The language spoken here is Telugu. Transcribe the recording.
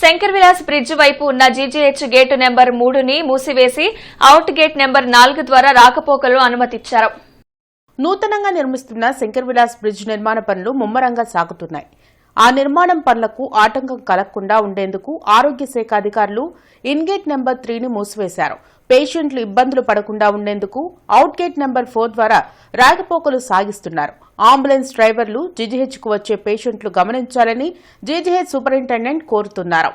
శంకర్ విలాస్ బ్రిడ్జ్ వైపు ఉన్న జీజీహెచ్ గేటు నెంబర్ మూడుని మూసివేసి అవుట్ గేట్ నెంబర్ నాలుగు ద్వారా రాకపోకలు అనుమతిచ్చారు. నూతనంగా నిర్మిస్తున్న శంకర్ విలాస్ బ్రిడ్జ్ నిర్మాణ పనులు ముమ్మరంగా సాగుతున్నాయి. ఆ నిర్మాణం పనులకు ఆటంకం కలగకుండా ఉండేందుకు ఆరోగ్య శాఖ అధికారులు ఇన్గేట్ నెంబర్ త్రీని మూసివేశారు. పేషెంట్లు ఇబ్బందులు పడకుండా ఉండేందుకు అవుట్గేట్ నెంబర్ ఫోర్ ద్వారా రాకపోకలు సాగిస్తున్నారు. అంబులెన్స్ డ్రైవర్లు జీజీహెచ్కు వచ్చే పేషెంట్లు గమనించాలని జీజీహెచ్ సూపరింటెండెంట్ కోరుతున్నారు.